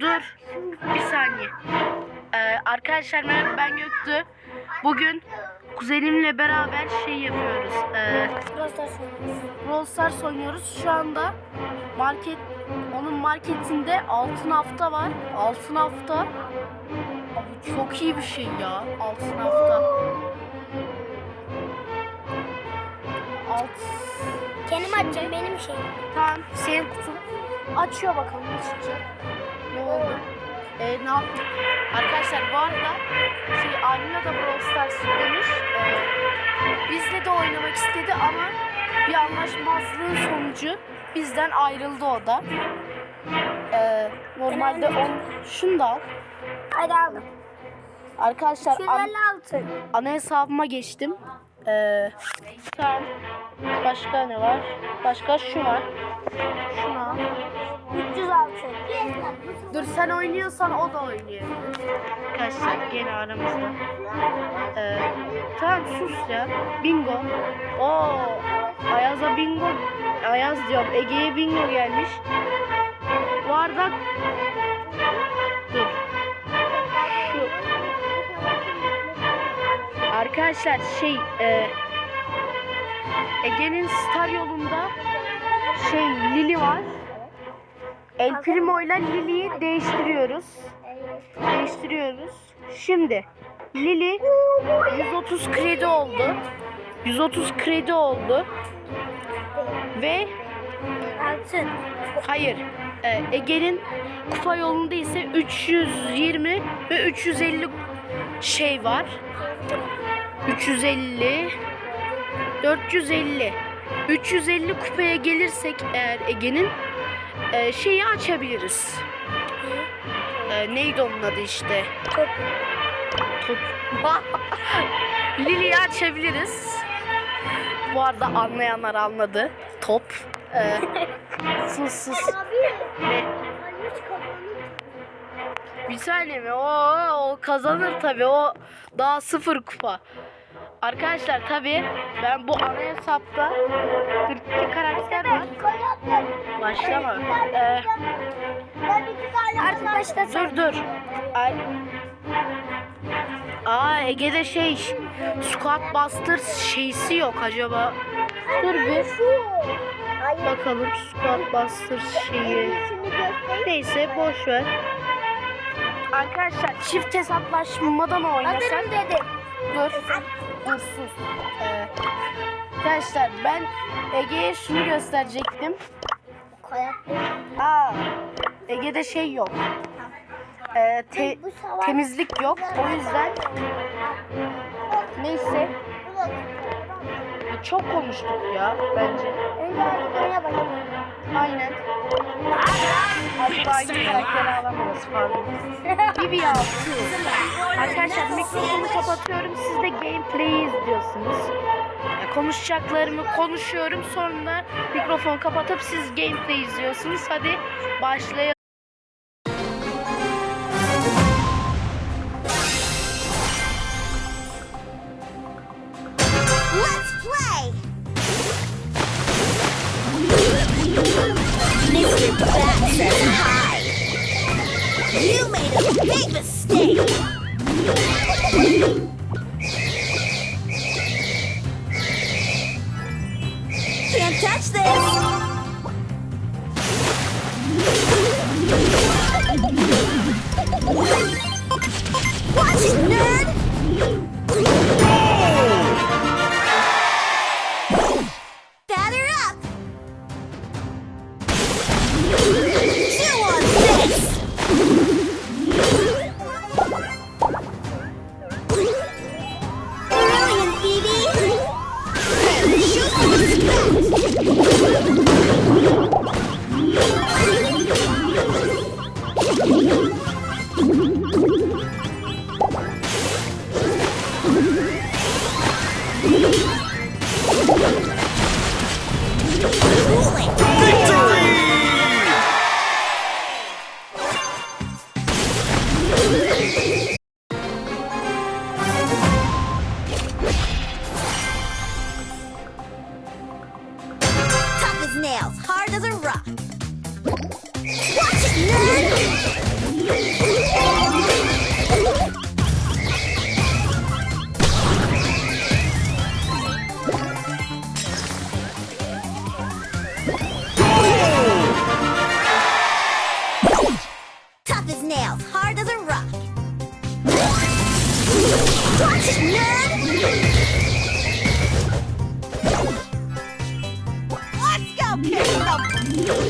Dur. Bir saniye. Ee, arkadaşlar merhaba ben Göktü. Bugün kuzenimle beraber şey yapıyoruz. Ee, Brawl Stars oynuyoruz. Şu anda market onun marketinde altın hafta var. Altın hafta. Abi çok iyi bir şey ya. Altın hafta. Alt Kendim açacağım benim şeyim. Tamam senin kutun. Açıyor bakalım ne çıkacak. Ne oldu? Ee, ne yaptık? Arkadaşlar bu arada şey Alina da Brawl Stars demiş. Ee, bizle de oynamak istedi ama bir anlaşmazlığın sonucu bizden ayrıldı o da. Ee, normalde on şunu da al. Hadi aldım. Arkadaşlar an- 256. ana hesabıma geçtim. Ee, tamam. Başka ne var? Başka şu var. Dur sen oynuyorsan o da oynayabilir. Arkadaşlar gene aramızda. Ee, tamam sus ya. Bingo. Oo, Ayaz'a bingo. Ayaz diyorum. Ege'ye bingo gelmiş. Bu arada dur. Şu arkadaşlar şey e, Ege'nin star yolunda şey Lili var. El Primo ile Lili'yi değiştiriyoruz. Değiştiriyoruz. Şimdi Lili 130 kredi oldu. 130 kredi oldu. Ve Altın. hayır e, Ege'nin kupa yolunda ise 320 ve 350 şey var. 350 450 350 kupaya gelirsek eğer Ege'nin e, şeyi açabiliriz. E, neydi onun adı işte? Top. Top. Lili'yi açabiliriz. Bu arada anlayanlar anladı. Top. E, sus sus. Ne? Bir saniye mi? O, o kazanır tabi. O daha sıfır kupa. Arkadaşlar tabi ben bu ana hesapta 42 karakter var. Başlama. Ee, Artık başlasın. dur dur. Ay. Aa Ege'de şey Squat Buster şeysi yok acaba. Dur bir bakalım Squat Buster şeyi. Neyse boş ver. Arkadaşlar çift hesaplaşmadan oynasak. Dur. Dur sus. Ee, arkadaşlar ben Ege'ye şunu gösterecektim. Aa, Ege'de şey yok. Ee, te- temizlik yok. O yüzden neyse çok konuştuk ya bence. Önce artık oyuna bakalım. Aynen. Acaba hangi karakteri alamayız pardon. Bibi altı. Arkadaşlar mikrofonu kapatıyorum. Siz de gameplay'i izliyorsunuz. Ya, konuşacaklarımı konuşuyorum. Sonra mikrofonu kapatıp siz gameplay izliyorsunuz. Hadi başlayalım. catch this! Oh, my God.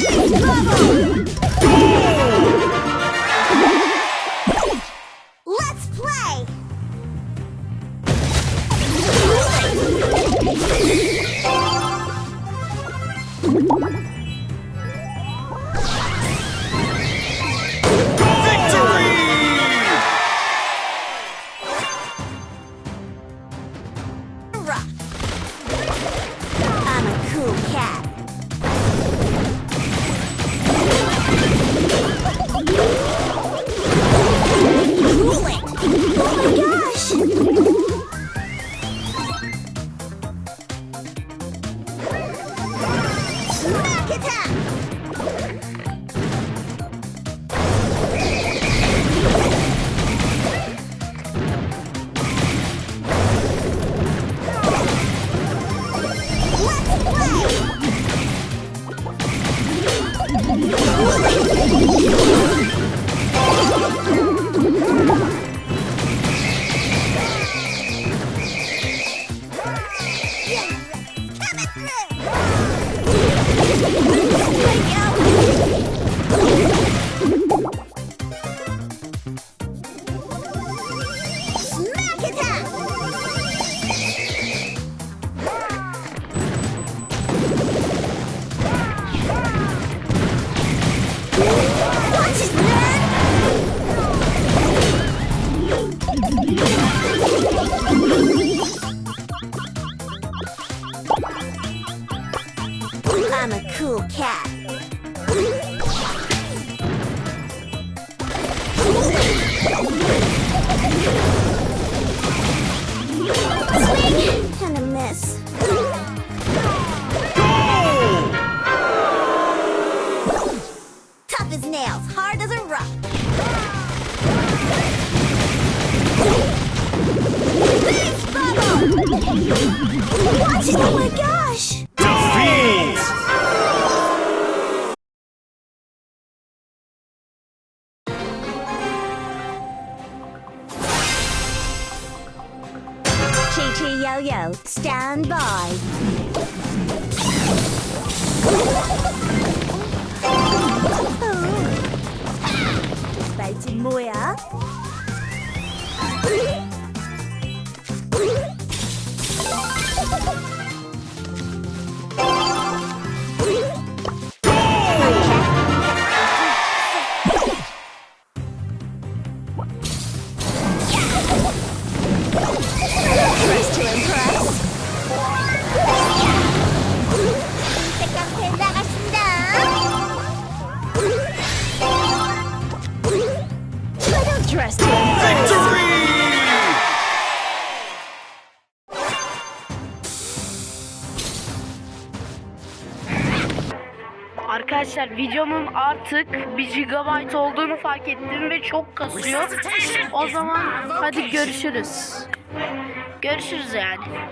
Let's play! 야! What? Oh my gosh! Defeat! Chi Chi Yo Yo, stand by. Arkadaşlar videomun artık 1 GB olduğunu fark ettim ve çok kasıyor. O zaman hadi görüşürüz. Görüşürüz yani.